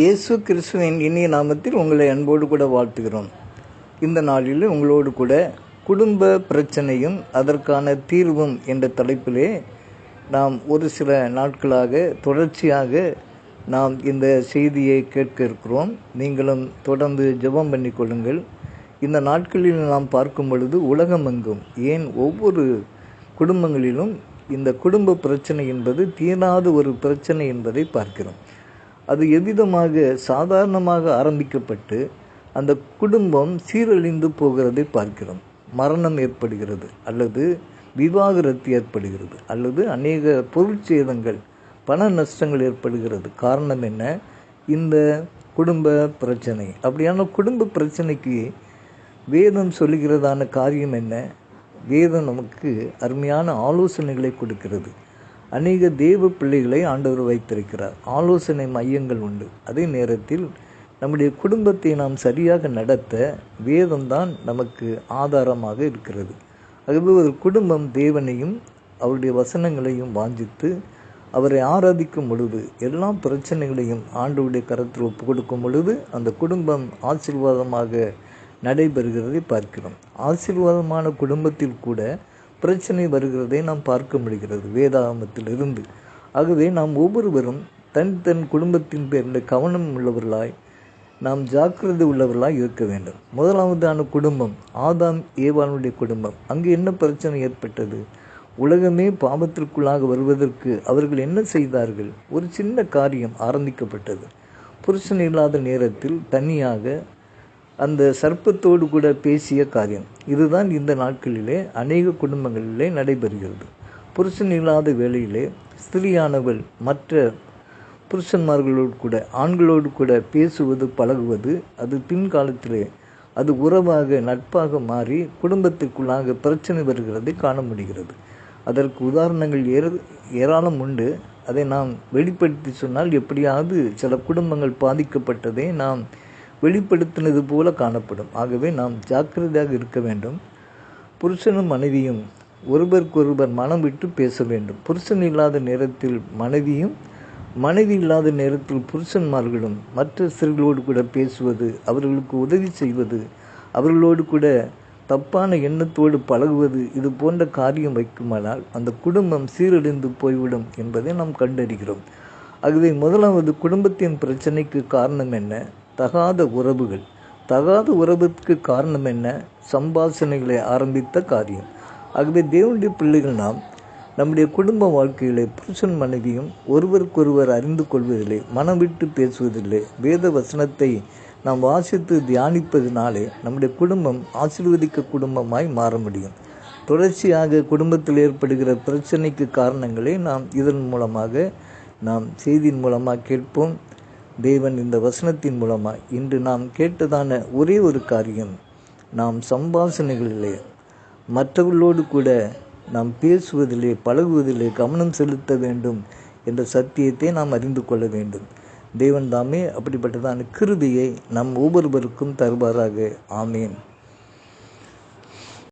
இயேசு கிறிஸ்துவின் இனிய நாமத்தில் உங்களை அன்போடு கூட வாழ்த்துகிறோம். இந்த நாளில் உங்களோடு கூட குடும்ப பிரச்சனையும் அதற்கான தீர்வும் என்ற தலைப்பிலே நாம் ஒரு சில நாட்களாக தொடர்ச்சியாக நாம் இந்த செய்தியை கேட்க இருக்கிறோம். நீங்களும் தொடர்ந்து ஜெபம் பண்ணி கொள்ளுங்கள். இந்த நாட்களில் நாம் பார்க்கும் பொழுது உலகமெங்கும் ஏன் ஒவ்வொரு குடும்பங்களிலும் இந்த குடும்ப பிரச்சனை என்பது தீராத ஒரு பிரச்சனை என்பதை பார்க்கிறோம். அது எவ்விதமாக சாதாரணமாக ஆரம்பிக்கப்பட்டு அந்த குடும்பம் சீரழிந்து போகிறதை பார்க்கிறோம். மரணம் ஏற்படுகிறது அல்லது விவாகரத்து ஏற்படுகிறது அல்லது அநேக பொருட்சேதங்கள் பண நஷ்டங்கள் ஏற்படுகிறது. காரணம் என்ன? இந்த குடும்ப பிரச்சனை. அப்படியான குடும்ப பிரச்சனைக்கு வேதம் சொல்லுகிறதான காரியம் என்ன? வேதம் நமக்கு அருமையான ஆலோசனைகளை கொடுக்கிறது. அநேக தேவ பிள்ளைகளை ஆண்டவர் வைத்திருக்கிறார். ஆலோசனை மையங்கள் உண்டு. அதே நேரத்தில் நம்முடைய குடும்பத்தை நாம் சரியாக நடத்த வேதம்தான் நமக்கு ஆதாரமாக இருக்கிறது. ஆகவே ஒரு குடும்பம் தேவனையும் அவருடைய வசனங்களையும் வாஞ்சித்து அவரை ஆராதிக்கும் பொழுது எல்லா பிரச்சனைகளையும் ஆண்டவருடைய கரத்தில் ஒப்பு கொடுக்கும் பொழுது அந்த குடும்பம் ஆசீர்வாதமாக நடைபெறுகிறதை பார்க்கிறோம். ஆசீர்வாதமான குடும்பத்தில் கூட பிரச்சனை வருகிறதை நாம் பார்க்க முடிகிறது வேதாகமத்திலிருந்து ஆகவே நாம் ஒவ்வொருவரும் தன் தன் குடும்பத்தின் பேரில் கவனம் உள்ளவர்களாய் நாம் ஜாக்கிரதை உள்ளவர்களாய் இருக்க வேண்டும். முதலாவதான குடும்பம் ஆதாம் ஏவானுடைய குடும்பம். அங்கு என்ன பிரச்சனை ஏற்பட்டது? உலகமே பாவத்திற்குள்ளாக வருவதற்கு அவர்கள் என்ன செய்தார்கள்? ஒரு சின்ன காரியம் ஆரம்பிக்கப்பட்டது. புருஷன் இல்லாத நேரத்தில் தனியாக அந்த சர்ப்பத்தோடு கூட பேசிய காரியம். இதுதான் இந்த நாட்களிலே அநேக குடும்பங்களிலே நடைபெறுகிறது. புருஷன் இல்லாத வேளையிலே ஸ்திரியானவள் மற்ற புருஷன்மார்களோடு கூட ஆண்களோடு கூட பேசுவது பழகுவது அது பின்காலத்திலே அது உறவாக நட்பாக மாறி குடும்பத்திற்குள்ளாக பிரச்சனை வருகிறதை காண முடிகிறது. அதற்கு உதாரணங்கள் ஏற ஏராளம் உண்டு. அதை நாம் வெளிப்படுத்தி சொன்னால் எப்படியாவது சில குடும்பங்கள் பாதிக்கப்பட்டதை நாம் வெளிப்படுத்தினது போல காணப்படும். ஆகவே நாம் ஜாக்கிரதையாக இருக்க வேண்டும். புருஷனும் மனைவியும் ஒருவருக்கொருவர் மனம் விட்டு பேச வேண்டும். புருஷன் இல்லாத நேரத்தில் மனைவியும் மனைவி இல்லாத நேரத்தில் புருஷன்மார்களும் மற்ற சிறுகளோடு கூட பேசுவது அவர்களுக்கு உதவி செய்வது அவர்களோடு கூட தப்பான எண்ணத்தோடு பழகுவது இது போன்ற காரியம் வைக்குமானால் அந்த குடும்பம் சீரழிந்து போய்விடும் என்பதை நாம் கண்டறிகிறோம். ஆகவே முதலாவது குடும்பத்தின் பிரச்சனைக்கு காரணம் என்ன? தகாத உறவுகள். தகாத உறவுக்கு காரணம் என்ன? சம்பாஷணைகளை ஆரம்பித்த காரியம். ஆகவே தேவனுடைய பிள்ளைகள் நாம் நம்முடைய குடும்ப வாழ்க்கையிலே புருஷன் மனைவியும் ஒருவருக்கொருவர் அறிந்து கொள்வதில்லை மனம் விட்டு பேசுவதில்லை. வேத வசனத்தை நாம் வாசித்து தியானிப்பதினாலே நம்முடைய குடும்பம் ஆசீர்வதிக்க குடும்பமாய் மாற முடியும். தொடர்ச்சியாக குடும்பத்தில் ஏற்படுகிற பிரச்சனைக்கு காரணங்களை நாம் இதன் மூலமாக நாம் செய்தியின் மூலமாக கேட்போம். தேவன் இந்த வசனத்தின் மூலமாக இன்று நாம் கேட்டதான ஒரே ஒரு காரியம். நாம் சம்பாஷணைகளிலே மற்றவர்களோடு கூட நாம் பேசுவதிலே பழகுவதிலே கவனம் செலுத்த வேண்டும் என்ற சத்தியத்தை நாம் அறிந்து கொள்ள வேண்டும். தேவன் தாமே அப்படிப்பட்டதான கிருபியை நம் ஒவ்வொருவருக்கும் தருவாராக. ஆமேன்.